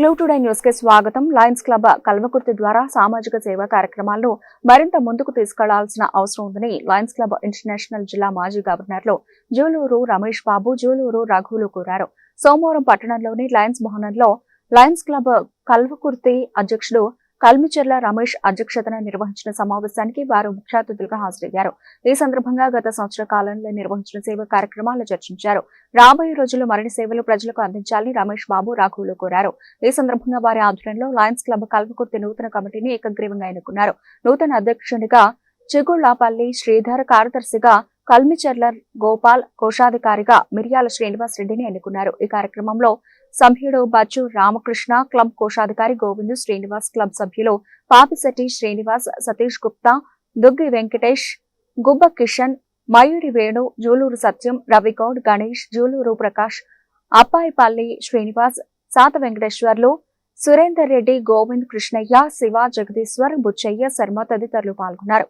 Clue today న్యూస్కి స్వాగతం. Lions club Kalwakurthy ద్వారా సామాజిక సేవా కార్యక్రమాలను మరింత ముందుకు తీసుకెళ్ళాల్సిన అవసరం ఉందని లయన్స్ క్లబ్ ఇంటర్నేషనల్ జిల్లా మాజీ గవర్నర్లు జూలూరు రమేష్ బాబు జూలూరు రఘువులు కోరారు. సోమవారం పట్టణంలోని లయన్స్ భవనంలో లయన్స్ క్లబ్ కల్వకుర్తి అధ్యక్షుడు కల్మిచెర్ల రమేష్ అధ్యక్షతన నిర్వహించిన సమావేశానికి వారు ముఖ్య అతిథులుగా హాజరయ్యారు. ఈ సందర్భంగా గత సంవత్సర కాలంలో నిర్వహించిన సేవా కార్యక్రమాలు చర్చించారు. రాబోయే రోజుల్లో మరిన్ని సేవలు ప్రజలకు అందించాలని రమేష్ బాబు రాఘవులు కోరారు. ఈ సందర్భంగా వారి ఆధ్వర్యంలో లయన్స్ క్లబ్ కల్వకుర్తి నూతన కమిటీని ఏకగ్రీవంగా ఎన్నుకున్నారు. నూతన అధ్యక్షునిగా చెగుళ్ళాపల్లి శ్రీధర్ కార్యదర్శిగా కల్మిచెర్ల గోపాల్ కోశాధికారిగా మిర్యాల శ్రీనివాస్ రెడ్డిని ఎన్నుకున్నారు. ఈ కార్యక్రమంలో సభ్యుడు బచ్చు రామకృష్ణ క్లబ్ కోశాధికారి గోవిందు శ్రీనివాస్ క్లబ్ సభ్యులు పాపిశెట్టి శ్రీనివాస్ సతీష్ గుప్తా దుగ్గి వెంకటేష్ గుబ్బ కిషన్ మయూరి వేణు జూలూరు సత్యం రవిగౌడ్ గణేష్ జూలూరు ప్రకాష్ అప్పాయిపల్లి శ్రీనివాస్ సాత వెంకటేశ్వర్లు సురేందర్ రెడ్డి గోవింద్ కృష్ణయ్య శివ జగదీశ్వర్ బుచ్చయ్య శర్మ తదితరులు పాల్గొన్నారు.